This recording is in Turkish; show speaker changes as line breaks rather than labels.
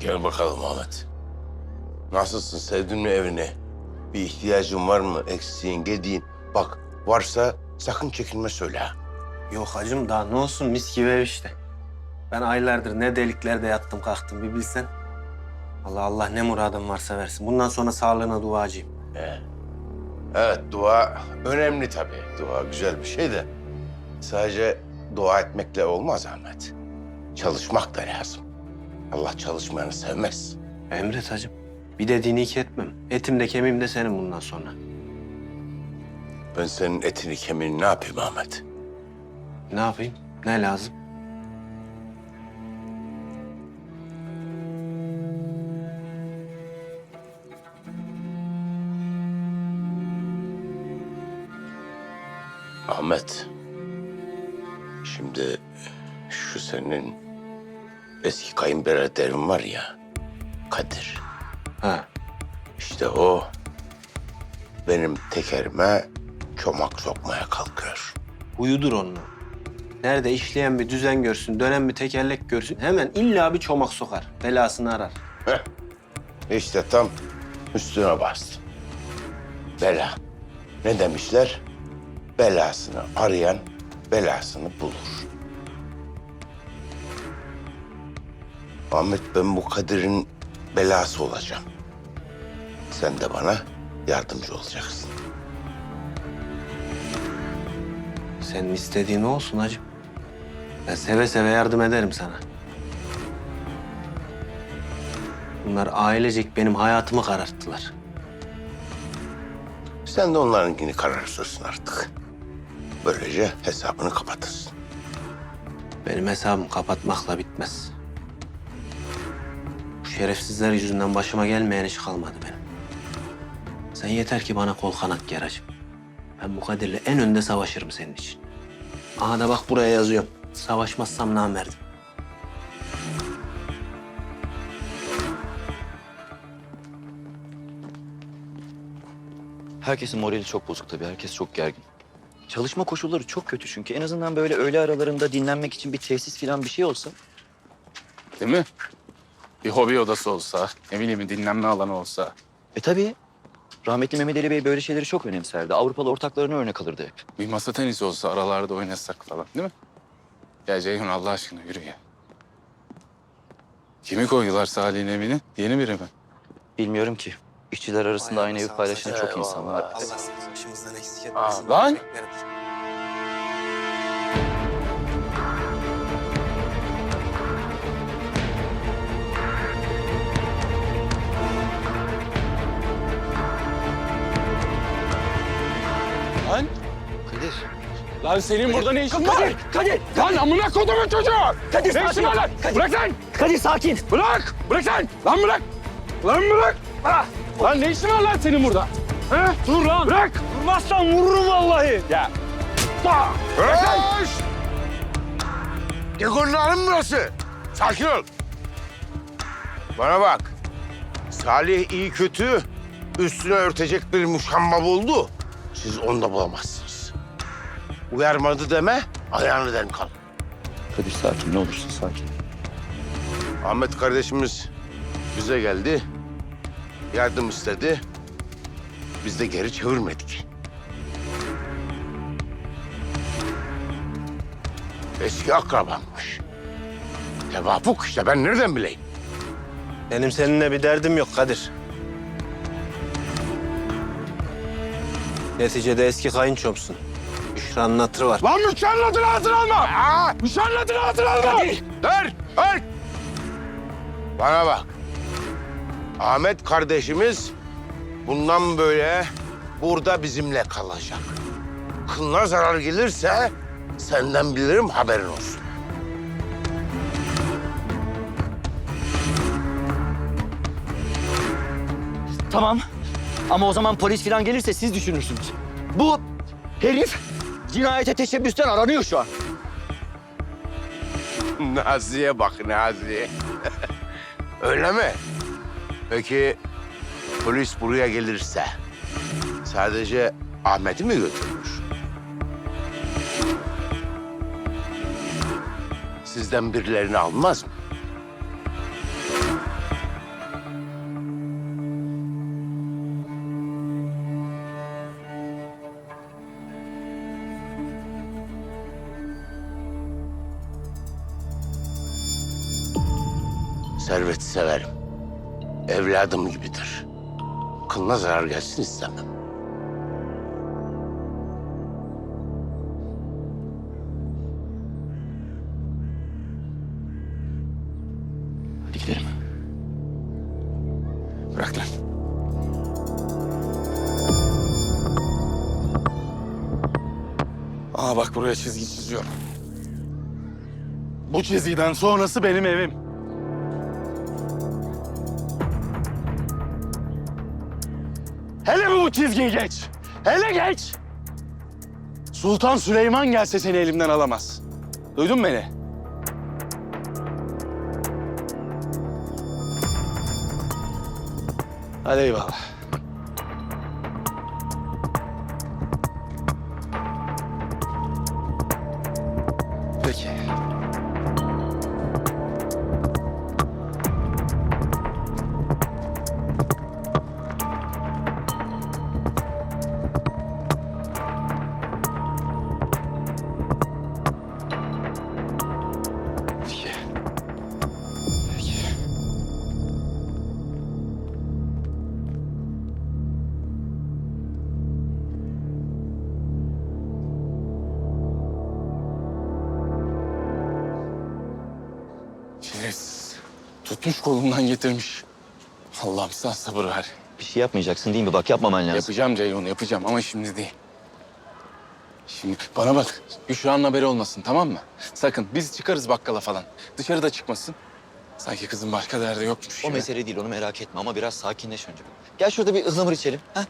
Gel bakalım Ahmet. Nasılsın? Sevdin mi evini? Bir ihtiyacın var mı? Eksiğin, gediğin. Bak varsa sakın çekinme söyle. ha.
Yok hacım daha ne olsun mis gibi ev işte. Ben aylardır ne deliklerde yattım kalktım bir bilsen. Allah Allah ne muradım varsa versin. Bundan sonra sağlığına duacıyım.
He. Evet dua önemli tabii. Dua güzel bir şey de. Sadece dua etmekle olmaz Ahmet. Çalışmak da lazım. Allah çalışmayanı sevmez.
Emret hacım. Bir dediğini iki etmem. Etim de kemiğim de senin bundan sonra.
Ben senin etini kemiğini ne yapayım Ahmet?
Ne yapayım? Ne lazım?
Ahmet. Şimdi şu senin eski kayınbiraderin var ya. Kadir.
Ha.
İşte o benim tekerime çomak sokmaya kalkıyor.
Huyudur onun. Nerede işleyen bir düzen görsün, dönen bir tekerlek görsün hemen illa bir çomak sokar. Belasını arar.
Heh. İşte tam üstüne bastım. Bela. Ne demişler? Belasını arayan belasını bulur. Ahmet ben bu Kadir'in belası olacağım. Sen de bana yardımcı olacaksın.
Senin istediğin o olsun hacım. Ben seve seve yardım ederim sana. Bunlar ailecek benim hayatımı kararttılar.
Sen de onlarınkini kararsızsın artık. Böylece hesabını kapatırsın.
Benim hesabım kapatmakla bitmez. Şerefsizler yüzünden başıma gelmeyen iş kalmadı benim. Sen yeter ki bana kol kanat ger hacım. Ben bu Kadir'le en önde savaşırım senin için. Aha da bak buraya yazıyorum. Savaşmazsam namerdim.
Herkesin morali çok bozuk tabii. Herkes çok gergin. Çalışma koşulları çok kötü çünkü. En azından böyle öğle aralarında dinlenmek için bir tesis falan bir şey olsa.
Değil mi? Bir hobi odası olsa, ne bileyim dinlenme alanı olsa.
E tabii. Rahmetli Mehmet Ali Bey böyle şeyleri çok önemserdi. Avrupalı ortaklarına örnek alırdı hep.
Bir masa tenisi olsa aralarda oynasak falan değil mi? Ya Ceyhun Allah aşkına yürü ya. Kimi koydular Salih'in evine? Yeni biri mi?
Bilmiyorum ki. İşçiler arasında aynı evi paylaşan çok insan var.
Allah başımızdan eksik
Aa,
etmesin.
lan! Lan!
Kadir.
Lan senin burada ne işin var?
Kadir!
Lan amına kodumun çocuğu!
Kadir,
işin
sakin
lan?
Kadir.
Bırak lan!
Kadir sakin!
Bırak! Bırak lan! Lan bırak! Lan bırak! Ah! Lan ne işin var lan senin burada? He? Dur lan! Bırak! Durmazsan vururum vallahi! Ya! Bah! Bırak lan!
Hanım burası. Sakin ol. Bana bak. Salih iyi kötü üstüne örtecek bir muşamba buldu. Siz onu da bulamazsınız. Uyarmadı deme, ayağını denk al.
Kadir sakin ne olursun sakin.
Ahmet kardeşimiz bize geldi. Yardım istedi. Biz de geri çevirmedik. Eski akrabammış. Tevafuk işte ben nereden bileyim?
Benim seninle bir derdim yok Kadir. Neticede eski kayınçomsun. Büşra'nın hatırı var.
Lan müşanlatın ağzını alma! Aa, müşanlatın ağzını alma! Dur, dur! Bana bak. Ahmet kardeşimiz bundan böyle burada bizimle kalacak. Kılına zarar gelirse senden bilirim haberin olsun.
Tamam. Ama o zaman polis falan gelirse siz düşünürsünüz. Bu herif cinayete teşebbüsten aranıyor şu an.
Nazi'ye bak Nazi'ye. Öyle mi? Peki polis buraya gelirse sadece Ahmet'i mi götürür? Sizden birilerini almaz mı? Servet'i severim. Evladım gibidir. Kılına zarar gelsin istemem.
Hadi gidelim.
Bırak lan. Aa bak buraya çizgi çiziyorum. Bu çizgiden sonrası benim evim. Hele bu çizgiyi geç. Hele geç. Sultan Süleyman gelse seni elimden alamaz. Duydun mu beni? Hadi eyvallah. Şerefsiz. Tutmuş kolumdan getirmiş. Allah'ım sen sabır ver.
Bir şey yapmayacaksın değil mi? Bak yapmaman lazım.
Yapacağım Ceyhun yapacağım ama şimdi değil. Şimdi bana bak Büşra'nın haberi olmasın tamam mı? Sakın biz çıkarız bakkala falan. Dışarıda çıkmasın. Sanki kızın başka derdi yokmuş.
O
gibi.
mesele değil onu merak etme ama biraz sakinleş önce. Gel şurada bir ıhlamur içelim. Ha?